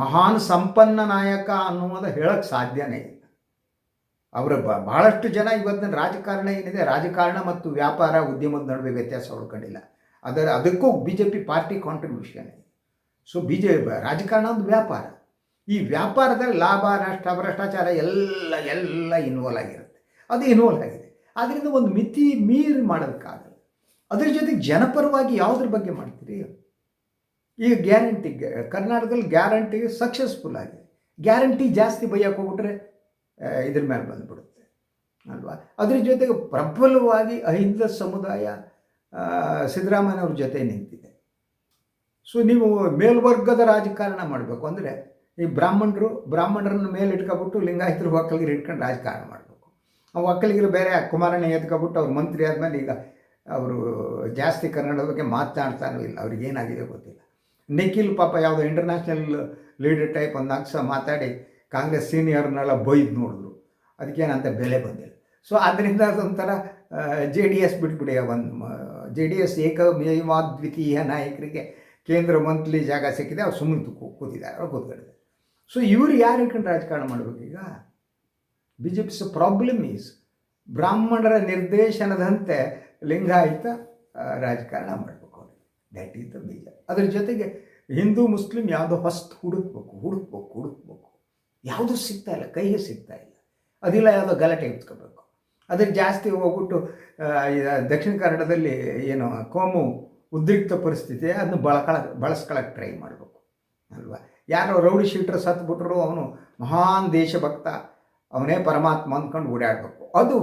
ಮಹಾನ್ ಸಂಪನ್ನ ನಾಯಕ ಅನ್ನುವುದು ಹೇಳಕ್ಕೆ ಸಾಧ್ಯನೇ ಇಲ್ಲ. ಅವರ ಬಹಳಷ್ಟು ಜನ ಇವತ್ತಿನ ರಾಜಕಾರಣ ಏನಿದೆ, ರಾಜಕಾರಣ ಮತ್ತು ವ್ಯಾಪಾರ ಉದ್ಯಮದ ನಡುವೆ ವ್ಯತ್ಯಾಸ ಉಳ್ಕೊಂಡಿಲ್ಲ ಅದರ ಅದಕ್ಕೂ B J P party contribution ಇದೆ ಸೊ ಬಿ ಜೆ ರಾಜಕಾರಣ ಒಂದು ವ್ಯಾಪಾರ. ಈ ವ್ಯಾಪಾರದಲ್ಲಿ ಲಾಭ, ನಷ್ಟ, ಭ್ರಷ್ಟಾಚಾರ ಎಲ್ಲ ಎಲ್ಲ ಇನ್ವಾಲ್ವ್ ಆಗಿರುತ್ತೆ. ಅದು ಇನ್ವಾಲ್ವ್ ಆಗಿದೆ. ಆದ್ದರಿಂದ ಒಂದು ಮಿತಿ ಮೀರಿ ಮಾಡೋದಕ್ಕಾಗಲ್ಲ ಅದ್ರ ಜೊತೆಗೆ ಜನಪರವಾಗಿ ಯಾವುದ್ರ ಬಗ್ಗೆ ಮಾಡ್ತೀರಿ? ಈಗ ಗ್ಯಾರಂಟಿ ಕರ್ನಾಟಕದಲ್ಲಿ ಗ್ಯಾರಂಟಿ ಸಕ್ಸಸ್ಫುಲ್ ಆಗಿದೆ. ಗ್ಯಾರಂಟಿ ಜಾಸ್ತಿ ಬೈಯಕ್ಕೆ ಹೋಗ್ಬಿಟ್ರೆ ಇದ್ರ ಮೇಲೆ ಬಂದುಬಿಡುತ್ತೆ. ಅಲ್ವಾ? ಅದ್ರ ಜೊತೆಗೆ ಪ್ರಬಲವಾಗಿ ಅಹಿಂದ ಸಮುದಾಯ ಸಿದ್ದರಾಮಯ್ಯವ್ರ ಜೊತೆ ನಿಂತಿದೆ. ಸೊ ನೀವು ಮೇಲ್ವರ್ಗದ ರಾಜಕಾರಣ ಮಾಡಬೇಕು. ಅಂದರೆ ಈ ಬ್ರಾಹ್ಮಣರು, ಬ್ರಾಹ್ಮಣರನ್ನ ಮೇಲೆ ಇಟ್ಕೊಬಿಟ್ಟು ಲಿಂಗಾಯತರು ಒಕ್ಕಲಿಗರು ಇಟ್ಕೊಂಡು ರಾಜಕಾರಣ ಮಾಡಬೇಕು. ಆ ಒಕ್ಕಲಿಗರು ಬೇರೆ ಕುಮಾರಣ್ಣ ಎತ್ಕೊಬಿಟ್ಟು ಅವ್ರು ಮಂತ್ರಿ ಆದಮೇಲೆ ಈಗ ಅವರು ಜಾಸ್ತಿ ಕನ್ನಡದ ಬಗ್ಗೆ ಮಾತನಾಡ್ತಾನೂ ಇಲ್ಲ, ಅವ್ರಿಗೆ ಏನಾಗಿದೆ ಗೊತ್ತಿಲ್ಲ. ನಿಖಿಲ್ ಪಾಪ ಯಾವುದೋ ಇಂಟರ್ನ್ಯಾಷನಲ್ ಲೀಡರ್ ಟೈಪ್ ಒಂದು ನಾಲ್ಕು ಮಾತಾಡಿ ಕಾಂಗ್ರೆಸ್ ಸೀನಿಯರ್ನೆಲ್ಲ ಬೈದು ನೋಡಿದ್ರು. ಅದಕ್ಕೇನಂತ ಬೆಲೆ ಬಂದಿಲ್ಲ. ಸೊ ಅದರಿಂದ ಅದೊಂಥರ ಜೆ ಡಿ ಎಸ್ ಬಿಟ್ಬಿಡಿ ಒಂದು ಜೆ ಡಿ ಎಸ್ ಏಕಮೇವಾದ್ವಿತೀಯ ನಾಯಕರಿಗೆ ಕೇಂದ್ರ ಮಂತ್ಲಿ ಜಾಗ ಸಿಕ್ಕಿದೆ, ಅವ್ರು ಸುಮ್ಮನೆ ಕೂತಿದ್ದಾರೆ, ಅವ್ರು ಕೂತ್ಕೊಂಡಿದ್ದಾರೆ ಸೊ ಇವರು ಯಾರು ಇಟ್ಕೊಂಡು ರಾಜಕಾರಣ ಮಾಡಬೇಕು ಈಗ? B J P's problem is ಬ್ರಾಹ್ಮಣರ ನಿರ್ದೇಶನದಂತೆ ಲಿಂಗಾಯತ ರಾಜಕಾರಣ ಮಾಡಬೇಕು ದ್ಯಾಟ್ ಈಸ್ ದ ಬೀಜ ಅದ್ರ ಜೊತೆಗೆ ಹಿಂದೂ, ಮುಸ್ಲಿಂ ಯಾವುದೋ ಹೊಸ್ತು ಹುಡುಕ್ಬೇಕು ಹುಡುಕ್ಬೇಕು ಹುಡುಕ್ಬೇಕು. ಯಾವುದೂ ಸಿಗ್ತಾ ಇಲ್ಲ ಕೈಗೆ ಸಿಗ್ತಾ ಇಲ್ಲ. ಅದಿಲ್ಲ, ಯಾವುದೋ ಗಲಾಟೆ ಇಟ್ಕೋಬೇಕು ಅದಕ್ಕೆ ಜಾಸ್ತಿ ಹೋಗ್ಬಿಟ್ಟು ದಕ್ಷಿಣ ಕನ್ನಡದಲ್ಲಿ ಏನು, ಕೋಮು ಉದ್ರಿಕ್ತ ಪರಿಸ್ಥಿತಿ ಅದನ್ನ ಬಳಕಳ ಬಳಸ್ಕೊಳಕ್ಕೆ ಟ್ರೈ ಮಾಡಬೇಕು, ಅಲ್ವಾ? ಯಾರೋ ರೌಡಿ ಶೀಟ್ರ್ ಸತ್ಬಿಟ್ರು ಅವನು ಮಹಾನ್ ದೇಶಭಕ್ತ, ಅವನೇ ಪರಮಾತ್ಮ ಅಂದ್ಕೊಂಡು ಓಡಾಡಬೇಕು. ಅದು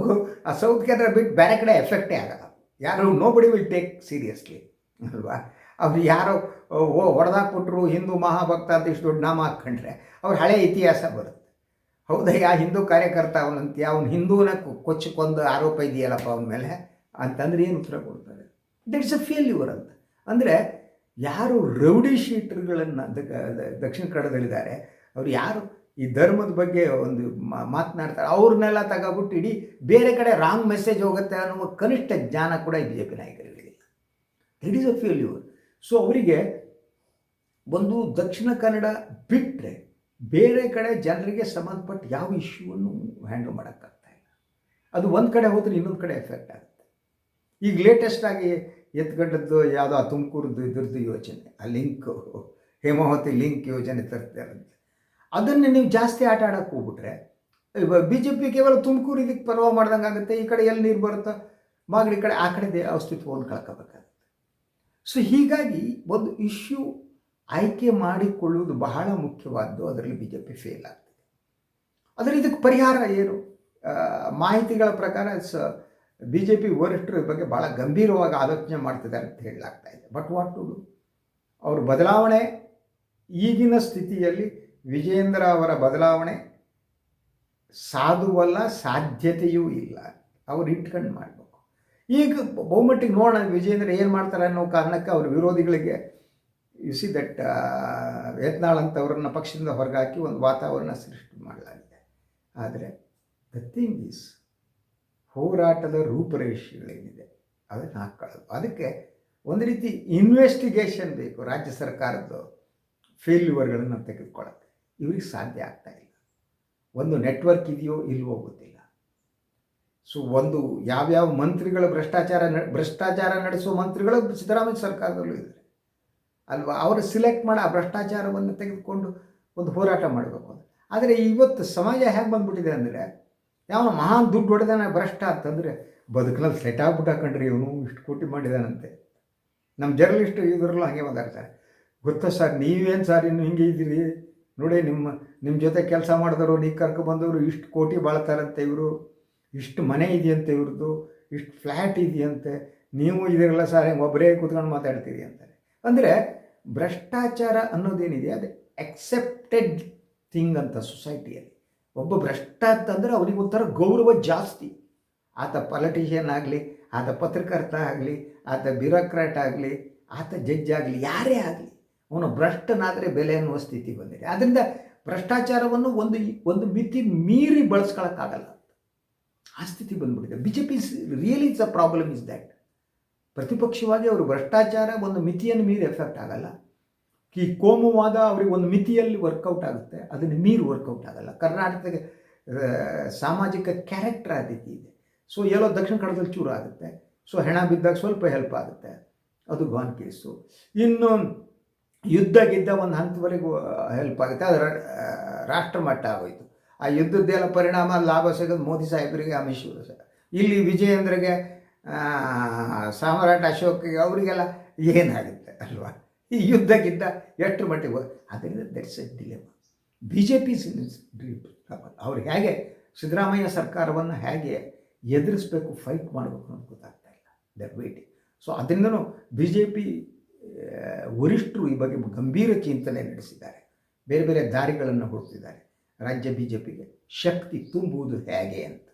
ಆ ಸೌತ್ ಕೇಂದ್ರ ಬಿಟ್ಟು ಬೇರೆ ಕಡೆ ಎಫೆಕ್ಟೇ ಆಗಲ್ಲ. ಯಾರು ನೋ ಬಡಿ ವಿಲ್ ಟೇಕ್ ಸೀರಿಯಸ್ಲಿ ಅಲ್ವಾ? ಅವ್ರು ಯಾರೋ, ಓ ಹೊಡೆದಾಕ್ಬಿಟ್ರು ಹಿಂದೂ ಮಹಾಭಕ್ತ ಅಂತ ಇಷ್ಟು ದೊಡ್ಡ ನಾಮ ಹಾಕ್ಕೊಂಡ್ರೆ ಅವ್ರ ಹಳೆ ಇತಿಹಾಸ ಬರುತ್ತೆ. ಹೌದಾ, ಯಾ ಹಿಂದೂ ಕಾರ್ಯಕರ್ತ ಅವನಂತ ಅವನು ಹಿಂದೂನ ಕೊಚ್ಚಕ್ಕೊಂದು ಆರೋಪ ಇದೆಯಲ್ಲಪ್ಪ ಅವನ ಮೇಲೆ? ಅಂತಂದ್ರೆ ಏನು ಉತ್ತರ ಕೊಡ್ತಾರೆ? ದಟ್ಸ್ ಅ ಫೇಲ್ಯೂರ್ ಅಂತ. ಅಂದರೆ ಯಾರು ರೌಡಿ ಶೀಟರ್ಗಳನ್ನು ದಕ್ಷಿಣ ಕನ್ನಡದಲ್ಲಿದ್ದಾರೆ, ಅವ್ರು ಯಾರು ಈ ಧರ್ಮದ ಬಗ್ಗೆ ಒಂದು ಮಾತನಾಡ್ತಾರೆ, ಅವ್ರನ್ನೆಲ್ಲ ತಗೊಬಿಟ್ಟು ಇಡೀ ಬೇರೆ ಕಡೆ ರಾಂಗ್ ಮೆಸೇಜ್ ಹೋಗುತ್ತೆ ಅನ್ನುವ ಕನಿಷ್ಠ ಜ್ಞಾನ ಕೂಡ B J P ನಾಯಕರಿಗಳಿಲ್ಲ that is a failure so ಅವರಿಗೆ ಒಂದು ದಕ್ಷಿಣ ಕನ್ನಡ ಬಿಟ್ಟರೆ ಬೇರೆ ಕಡೆ ಜನರಿಗೆ ಸಂಬಂಧಪಟ್ಟ ಯಾವ ಇಶ್ಯೂವನ್ನು ಹ್ಯಾಂಡಲ್ ಮಾಡೋಕ್ಕಾಗ್ತಾ ಇಲ್ಲ. ಅದು ಒಂದು ಕಡೆ ಹೋದರೆ ಇನ್ನೊಂದು ಕಡೆ ಎಫೆಕ್ಟ್ ಆಗುತ್ತೆ. ಈಗ ಲೇಟೆಸ್ಟಾಗಿ ಎತ್ಕೊಂಡದ್ದು ಯಾವುದೋ ಆ ತುಮಕೂರದ್ದು ಇದ್ರದ್ದು ಯೋಚನೆ ಆ ಲಿಂಕ್, ಹೇಮಾವತಿ ಲಿಂಕ್ ಯೋಜನೆ ತರ್ತಾರಂತೆ ಅದನ್ನು ನೀವು ಜಾಸ್ತಿ ಆಟ ಆಡೋಕ್ಕೆ ಹೋಗ್ಬಿಟ್ರೆ ಬಿ ಜೆ ಪಿ ಕೇವಲ ತುಮಕೂರು ಇದಕ್ಕೆ ಪರ್ವ ಮಾಡ್ದಂಗೆ ಆಗುತ್ತೆ, ಈ ಕಡೆ ಎಲ್ಲಿ ನೀರು ಬರುತ್ತೋ, ಮಾಗಡಿ ಕಡೆ, ಆ ಕಡೆ ಅಸ್ತಿತ್ವವನ್ನು ಕಳ್ಕೋಬೇಕಾಗುತ್ತೆ. ಸೊ ಹೀಗಾಗಿ ಒಂದು ಇಶ್ಯೂ ಆಯ್ಕೆ ಮಾಡಿಕೊಳ್ಳುವುದು ಬಹಳ ಮುಖ್ಯವಾದ್ದು, ಅದರಲ್ಲಿ ಬಿ ಜೆ ಪಿ ಫೇಲ್ ಆಗ್ತದೆ. ಆದರೆ ಇದಕ್ಕೆ ಪರಿಹಾರ ಏನು? ಮಾಹಿತಿಗಳ ಪ್ರಕಾರ ಸ ಬಿ ಜೆ ಪಿ ವರಿಷ್ಠರು ಬಗ್ಗೆ ಭಾಳ ಗಂಭೀರವಾಗಿ ಆಲೋಚನೆ ಮಾಡ್ತಿದ್ದಾರೆ ಅಂತ ಹೇಳಲಾಗ್ತಾ ಇದೆ. ಬಟ್ ವಾಟ್ ಟು ಡು ಅವರು ಬದಲಾವಣೆ ಈಗಿನ ಸ್ಥಿತಿಯಲ್ಲಿ ವಿಜೇಂದ್ರ ಅವರ ಬದಲಾವಣೆ ಸಾಧುವಲ್ಲ, ಸಾಧ್ಯತೆಯೂ ಇಲ್ಲ. ಅವ್ರು ಇಟ್ಕೊಂಡು ಮಾಡಬೇಕು. ಈಗ ಬಹುಮಟ್ಟಿಗೆ ನೋಡೋಣ ವಿಜೇಂದ್ರ ಏನು ಮಾಡ್ತಾರೆ ಅನ್ನೋ ಕಾರಣಕ್ಕೆ ಅವ್ರ ವಿರೋಧಿಗಳಿಗೆ ಸಿ ದಟ್ ಯತ್ನಾಳ್ ಅಂತವ್ರನ್ನ ಪಕ್ಷದಿಂದ ಹೊರಗಾಕಿ ಒಂದು ವಾತಾವರಣ ಸೃಷ್ಟಿ ಮಾಡಲಾಗಿದೆ. ಆದರೆ ದ ಥಿಂಗ್ ಈಸ್ ಹೋರಾಟದ ರೂಪರೇಷೆಗಳೇನಿದೆ, ಅದನ್ನು ಹಾಕ್ಕೊಳ್ಳೋದು ಅದಕ್ಕೆ ಒಂದು ರೀತಿ ಇನ್ವೆಸ್ಟಿಗೇಷನ್ ಬೇಕು ರಾಜ್ಯ ಸರ್ಕಾರದ್ದು ಫೇಲ್ಯೂವರ್ಗಳನ್ನು ತೆಗೆದುಕೊಳ್ಳೋಕ್ಕೆ. ಇವ್ರಿಗೆ ಸಾಧ್ಯ ಆಗ್ತಾ ಇಲ್ಲ. ಒಂದು ನೆಟ್ವರ್ಕ್ ಇದೆಯೋ ಇಲ್ವೋ ಗೊತ್ತಿಲ್ಲ. ಸೊ ಒಂದು ಯಾವ್ಯಾವ ಮಂತ್ರಿಗಳು ಭ್ರಷ್ಟಾಚಾರ ಭ್ರಷ್ಟಾಚಾರ ನಡೆಸುವ ಮಂತ್ರಿಗಳು ಸಿದ್ದರಾಮಯ್ಯ ಸರ್ಕಾರದಲ್ಲೂ ಇದ್ದಾರೆ. ಅಲ್ವಾ? ಅವರು ಸಿಲೆಕ್ಟ್ ಮಾಡಿ ಆ ಭ್ರಷ್ಟಾಚಾರವನ್ನು ತೆಗೆದುಕೊಂಡು ಒಂದು ಹೋರಾಟ ಮಾಡಬೇಕು ಆದರೆ ಇವತ್ತು ಸಮಾಜ ಹೇಗೆ ಬಂದ್ಬಿಟ್ಟಿದೆ ಅಂದರೆ ಯಾವ ಮಹಾನ್ ದುಡ್ಡು ಹೊಡೆದಾನ, ಭ್ರಷ್ಟ ಅಂತಂದರೆ ಬದುಕಲ್ಲಿ ಸೆಟ್ ಆಗ್ಬಿಟ್ಟ ಹಾಕೊಂಡ್ರಿ ಇವನು, ಇಷ್ಟು ಕೋಟಿ ಮಾಡಿದಾನಂತೆ. ನಮ್ಮ ಜರ್ನಲಿಸ್ಟ್ ಇದರಲ್ಲೂ ಹಾಗೆ ಮಾತಾಡ್ತಾರೆ. ಗೊತ್ತಾ ಸರ್, ನೀವೇನು ಸರ್ ಇನ್ನು ಹಿಂಗೆ ಇದ್ದೀರಿ? ನೋಡಿ ನಿಮ್ಮ ನಿಮ್ಮ ಜೊತೆ ಕೆಲಸ ಮಾಡಿದವರು, ನೀ ಕರ್ಕೊ ಬಂದವರು ಇಷ್ಟು ಕೋಟಿ ಬಾಳ್ತಾರಂತೆ ಇವರು. ಇಷ್ಟು ಮನೆ ಇದೆಯಂತೆ ಇವ್ರದ್ದು ಇಷ್ಟು ಫ್ಲ್ಯಾಟ್ ಇದೆಯಂತೆ. ನೀವು ಇದಿರಲ್ಲ ಸರ್ ಒಬ್ಬರೇ ಕೂತ್ಕೊಂಡು ಮಾತಾಡ್ತೀರಿ ಅಂತಾರೆ. ಅಂದರೆ ಭ್ರಷ್ಟಾಚಾರ ಅನ್ನೋದೇನಿದೆ, ಅದು ಎಕ್ಸೆಪ್ಟೆಡ್ ಥಿಂಗ್ ಅಂತ ಸೊಸೈಟಿಯಲ್ಲಿ ಒಬ್ಬ ಭ್ರಷ್ಟ ಅಂತಂದ್ರೆ ಅವನಿಗೆ ಒಂಥರ ಗೌರವ ಜಾಸ್ತಿ. ಆತ ಪಾಲಿಟಿಷಿಯನ್ ಆಗಲಿ, ಆತ ಪತ್ರಕರ್ತ ಆಗಲಿ, ಆತ ಬ್ಯೂರೋಕ್ರಾಟ್ ಆಗಲಿ, ಆತ ಜಡ್ಜ್ ಆಗಲಿ, ಯಾರೇ ಆಗಲಿ, ಅವನು ಭ್ರಷ್ಟನಾದರೆ ಬೆಲೆ ಅನ್ನುವ ಸ್ಥಿತಿ ಬಂದಿದೆ. ಆದ್ದರಿಂದ ಭ್ರಷ್ಟಾಚಾರವನ್ನು ಒಂದು ಒಂದು ಮಿತಿ ಮೀರಿ ಬಳಸ್ಕೊಳಕ್ಕಾಗಲ್ಲ. ಆ ಸ್ಥಿತಿ ಬಂದ್ಬಿಟ್ಟಿದೆ. B J P really it's a problem is that ಪ್ರತಿಪಕ್ಷವಾಗಿ ಅವರು ಭ್ರಷ್ಟಾಚಾರ ಒಂದು ಮಿತಿಯನ್ನು ಮೀರಿ ಎಫೆಕ್ಟ್ ಆಗಲ್ಲ. ಈ ಕೋಮುವಾದ ಅವ್ರಿಗೆ ಒಂದು ಮಿತಿಯಲ್ಲಿ ವರ್ಕೌಟ್ ಆಗುತ್ತೆ. ಅದನ್ನು ಮೀರು ವರ್ಕೌಟ್ ಆಗಲ್ಲ. ಕರ್ನಾಟಕದ ಸಾಮಾಜಿಕ ಕ್ಯಾರೆಕ್ಟರ್ ಆ ಇದೆ. ಸೊ ಎಲ್ಲೋ ದಕ್ಷಿಣ ಕನ್ನಡದಲ್ಲಿ ಚೂರು ಆಗುತ್ತೆ. ಸೊ ಹೆಣ ಬಿದ್ದಾಗ ಸ್ವಲ್ಪ ಹೆಲ್ಪ್ ಆಗುತ್ತೆ. ಅದು ಗಾನ್ ಕೇಸು ಇನ್ನು, ಯುದ್ಧ ಗಿದ್ದ ಒಂದು ಹಂತವರೆಗೂ ಹೆಲ್ಪ್ ಆಗುತ್ತೆ. ಅದು ರಾ- ರಾಷ್ಟ್ರ ಮಟ್ಟ ಆಗೋಯ್ತು. ಆ ಯುದ್ಧದ್ದೆಲ್ಲ ಪರಿಣಾಮ, ಲಾಭ ಸಿಗೋದು ಮೋದಿ ಸಾಹೇಬರಿಗೆ, ಅಮಿತ್ ಶಾ ಇಲ್ಲಿ ವಿಜಯೇಂದ್ರಗೆ ಸಾಮ್ರಾಟ್ ಅಶೋಕ್ಗೆ, ಅವರಿಗೆಲ್ಲ ಏನಾಗುತ್ತೆ ಅಲ್ವಾ? ಈ ಯುದ್ಧ ಗಿದ್ದ ಎಷ್ಟು ಮಟ್ಟಿಗೆ ಅದರಿಂದ that's a dilemma B J P ಅವ್ರು ಹೇಗೆ ಸಿದ್ದರಾಮಯ್ಯ ಸರ್ಕಾರವನ್ನು ಹೇಗೆ ಎದುರಿಸಬೇಕು ಫೈಟ್ ಮಾಡಬೇಕು ಅಂತ ಗೊತ್ತಾಗ್ತಾ ಇಲ್ಲ. ದರ್ ವೇಟಿಂಗ್ ಸೊ ಅದರಿಂದನೂ ಬಿ ಜೆ ಪಿ ವರಿಷ್ಠರು ಈ ಬಗ್ಗೆ ಗಂಭೀರ ಚಿಂತನೆ ನಡೆಸಿದ್ದಾರೆ. ಬೇರೆ ಬೇರೆ ದಾರಿಗಳನ್ನು ಹುಡುಕ್ತಿದ್ದಾರೆ. ರಾಜ್ಯ ಬಿ ಜೆ ಪಿಗೆ ಶಕ್ತಿ ತುಂಬುವುದು ಹೇಗೆ ಅಂತ.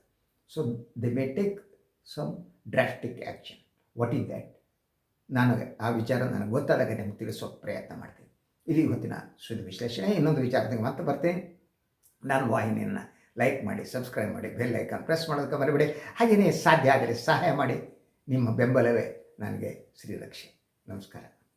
So they may take some drastic action what is that ನನಗೆ ಆ ವಿಚಾರ ನನಗೆ ಗೊತ್ತಾದಾಗ ನಿಮ್ಗೆ ತಿಳಿಸೋಕೆ ಪ್ರಯತ್ನ ಮಾಡ್ತೀನಿ. ಇದು ಇವತ್ತಿನ ಸುದ್ದಿ ವಿಶ್ಲೇಷಣೆ. ಇನ್ನೊಂದು ವಿಚಾರದಾಗ ಮತ್ತೆ ಬರ್ತೇನೆ. ನಾನು ವಾಹಿನಿಯನ್ನು ಲೈಕ್ ಮಾಡಿ ಸಬ್ಸ್ಕ್ರೈಬ್ ಮಾಡಿ ಬೆಲ್ ಐಕಾನ್ ಪ್ರೆಸ್ ಮಾಡೋದಕ್ಕೆ ಮರಿಬೇಡಿ. ಹಾಗೆಯೇ ಸಾಧ್ಯ ಆದರೆ ಸಹಾಯ ಮಾಡಿ. ನಿಮ್ಮ ಬೆಂಬಲವೇ ನನಗೆ ಶ್ರೀಲಕ್ಷ್ಮಿ ನಮಸ್ಕಾರ.